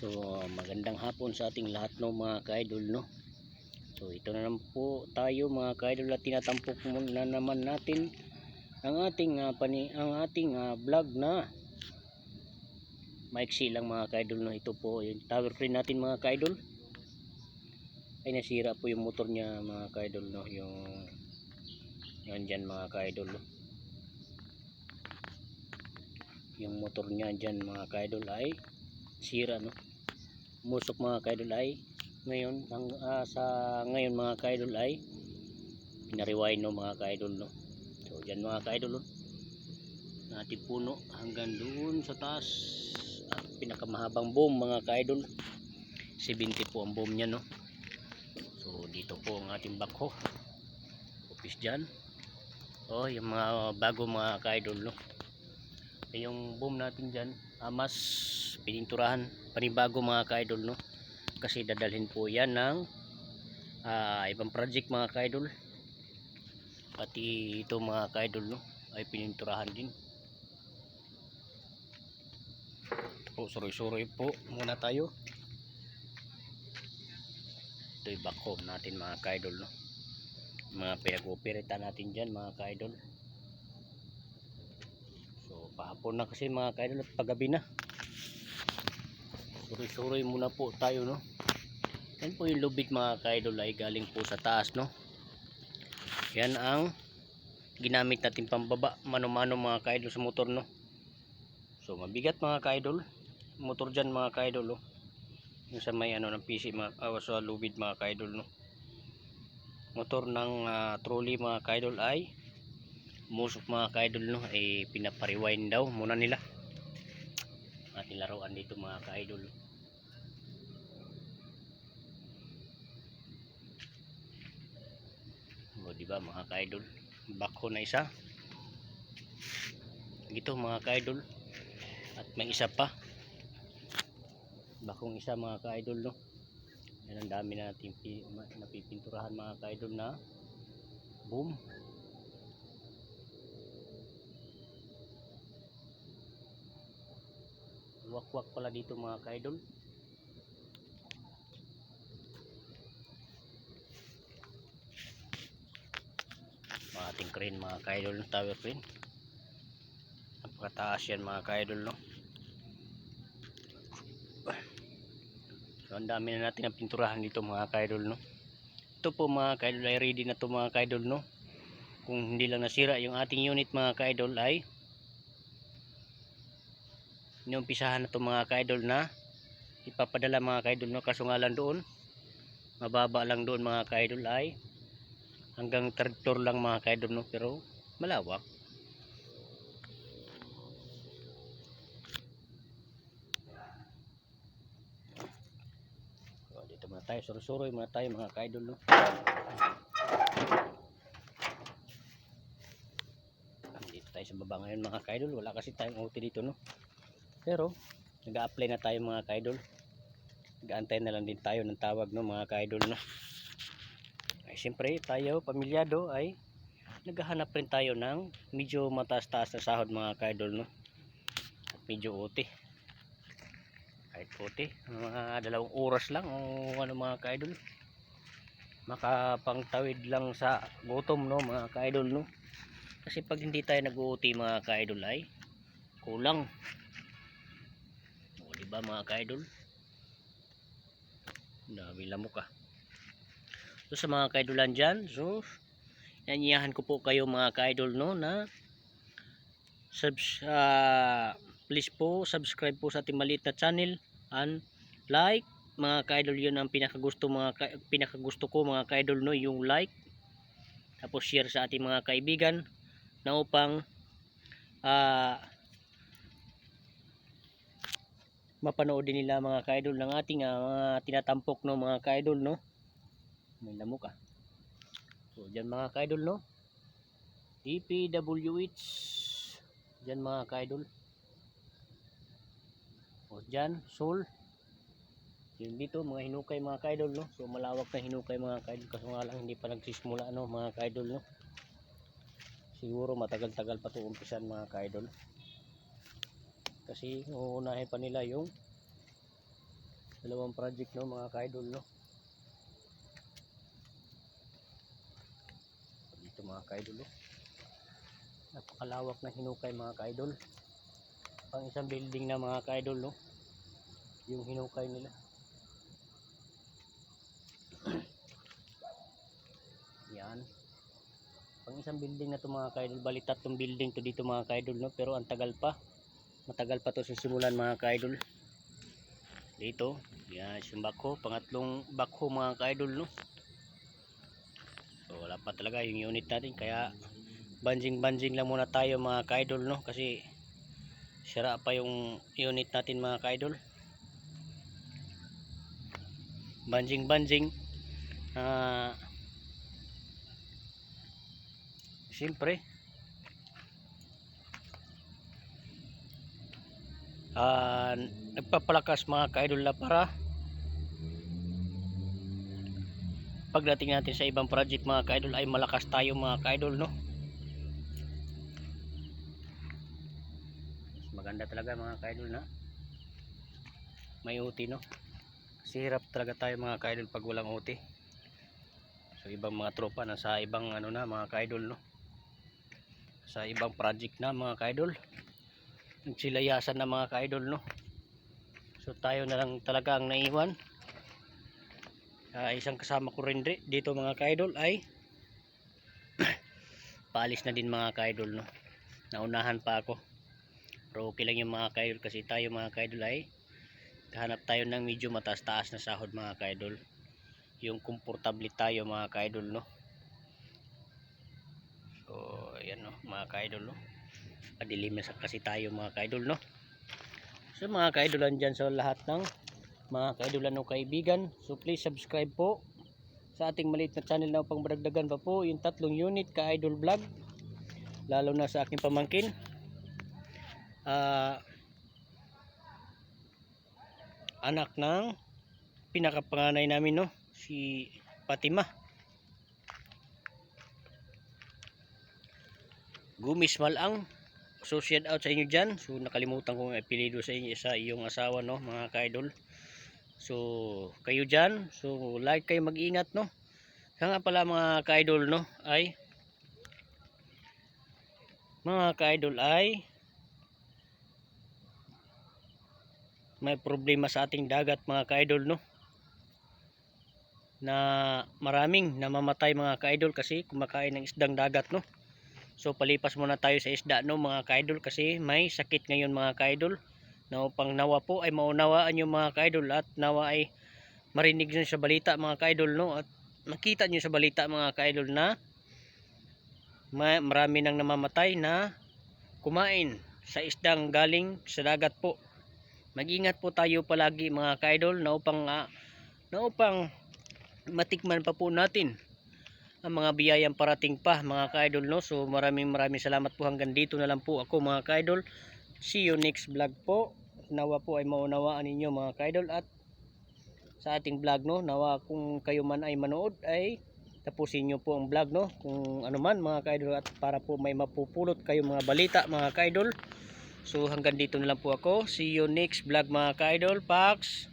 So magandang hapon sa ating lahat no mga ka-idol no. So ito na naman po tayo mga ka-idol at tinatampok muna naman natin ang ating ah, pani ang ating ah, vlog na maiksi lang mga ka-idol no. Ito po yung tower crane natin mga ka-idol. Ay nasira po yung motor niya mga ka-idol no yung yan mga ka-idol. Yung motor niya dyan mga ka-idol ay sira no musok mga kaidol ay ngayon ang ah, sa ngayon mga kaidol ay pinariwain no mga kaidol no? So dyan mga kaidol no natin puno hanggang doon sa taas. Ah, pinakamahabang boom mga kaidol. 70 po ang boom nya no? So dito po ang ating bakho. Office dyan. Oh yung mga bago mga kaidol no? Yung boom natin dyan amas pininturahan panibago mga ka-idol no? Kasi dadalhin po yan ng ah, ibang project mga ka-idol. Pati ito mga ka-idol no? Ay pininturahan din. Ito po suroy-suroy po muna tayo. Ito yung back home natin mga ka-idol no? Mga pinag-operita natin dyan mga ka-idol so pahapon na kasi mga ka-idol at paggabi na Suroy-suroy muna po tayo no. Yan po yung lubid mga kaidol ay galing po sa taas no. Yan ang ginamit natin pambaba mano-mano mga kaidol sa motor no. So mabigat mga kaidol. Motor dyan mga kaidol no. Yung sa may ano ng PC mga uh, sa lubid mga kaidol no. Motor ng ah, trolley mga kaidol ay musok mga kaidol no ay pinapariwind daw muna nila. Ating laruan dito mga ka-idol. O diba mga ka-idol? Bako na isa. Ito mga ka-idol. At may isa pa. Bakong isa mga ka-idol no? Yan ang dami na natin napipinturahan mga ka-idol na boom wakwak pala dito mga kaidol. Mga ating crane mga kaidol tower crane. Napakataas yan mga kaidol no? So ang dami na natin ang pinturahan dito mga kaidol no? Ito po mga kaidol ay ready na to mga kaidol no? Kung hindi lang nasira yung ating unit mga kaidol ay inumpisahan na to mga kaidol na ipapadala mga kaidol no? Kaso nga lang doon mababa lang doon mga kaidol ay hanggang third floor lang mga kaidol no? Pero malawak. So, dito muna tayo surusuroy muna tayo mga kaidol no? Dito tayo sa baba ngayon mga kaidol wala kasi tayong OT dito no pero nag-a-apply na tayo mga kaidol. Nag-aantay na lang din tayo ng tawag no mga kaidol no? Ay siyempre tayo pamilyado ay naghahanap rin tayo ng medyo mataas-taas na sahod mga kaidol no? Medyo uti. Kahit uti mga dalawang oras lang o ano mga kaidol. Makapangtawid lang sa gutom no mga kaidol no? Kasi pag hindi tayo nag-uuti mga kaidol ay kulang diba mga kaidol? Dami lamok ah. So sa mga kaidolan dyan so nanyayahan ko po kayo mga kaidol no na subs, ah, please po subscribe po sa ating maliit na channel and like. Mga kaidol yun ang pinakagusto mga ka- pinakagusto ko mga kaidol no yung like. Tapos share sa ating mga kaibigan na upang ah mapanood din nila mga kaidol ng ating ah, mga tinatampok no mga kaidol no? May lamok ah. So dyan mga kaidol no? DPWH dyan mga kaidol. O dyan Sol yun dito mga hinukay mga kaidol no? So malawak na hinukay mga kaidol. Kaso nga lang hindi pa nagsisimula no mga kaidol no? Siguro matagal-tagal pa to umpisan mga kaidol kasi uunahin pa nila yung dalawang project no mga kaidol no? Dito mga kaidol no? Napakalawak na hinukay mga kaidol. Pang isang building na mga kaidol no? Yung hinukay nila. Yan. Pang isang building na to mga kaidol. Bali tatlong building to dito mga kaidol no? Pero ang tagal pa matagal pa to sisimulan mga kaidol. Dito yan yung bakho pangatlong bakho mga kaidol no? So wala pa talaga yung unit natin kaya banjing banjing lang muna tayo mga kaidol no? Kasi sira pa yung unit natin mga kaidol. Banjing banjing ah siyempre ah nagpapalakas mga kaidol na para pagdating natin sa ibang project mga kaidol ay malakas tayo mga kaidol no? Maganda talaga mga kaidol na may uti no? Kasi hirap talaga tayo mga kaidol pag walang uti. So ibang mga tropa na sa ibang ano na mga kaidol no? Sa ibang project na mga kaidol nagsilayasan na mga kaidol no? So tayo na lang talaga ang naiwan. Ah, isang kasama ko rin di- dito mga kaidol ay paalis na din mga kaidol no? Naunahan pa ako. Pero okay lang yung mga kaidol kasi tayo mga kaidol ay hanap tayo ng medyo mataas taas na sahod mga kaidol. Yung komportable tayo mga kaidol no? So ayan no? Mga kaidol no padilim na kasi tayo mga kaidol no? So mga kaidolan dyan sa lahat ng mga kaidolan o kaibigan. So please subscribe po sa ating maliit na channel na upang maragdagan pa po yung tatlong unit ka idol vlog lalo na sa aking pamangkin. Ah anak ng pinakapanganay namin no? Si Fatima. Gumis Malang so shout out sa inyo dyan. So nakalimutan kong apelido sa inyo sa iyong asawa no mga ka-idol. So kayo dyan. So like kayo mag-ingat no. Kaya nga pala mga ka-idol no ay mga ka-idol ay may problema sa ating dagat mga ka-idol no. Na maraming namamatay mga ka-idol kasi kumakain ng isdang dagat no So palipas muna tayo sa isda no mga kaidol kasi may sakit ngayon mga kaidol. Na upang nawa po ay maunawaan yung mga kaidol at nawa ay marinig nyo sa balita mga kaidol no at makita nyo sa balita mga kaidol na ma- marami nang namamatay na kumain sa isdang galing sa dagat po. Mag-ingat po tayo palagi mga kaidol na upang ah, na upang matikman pa po natin ang mga biyayang parating pa mga ka-idol no? So maraming maraming salamat po. Hanggang dito na lang po ako mga ka-idol. See you next vlog po. Nawa po ay maunawaan ninyo mga ka-idol. At sa ating vlog no? Nawa kung kayo man ay manood ay tapusin nyo po ang vlog no? Kung ano man mga ka-idol. At para po may mapupulot kayo mga balita mga ka-idol. So hanggang dito na lang po ako. See you next vlog mga ka-idol. Pax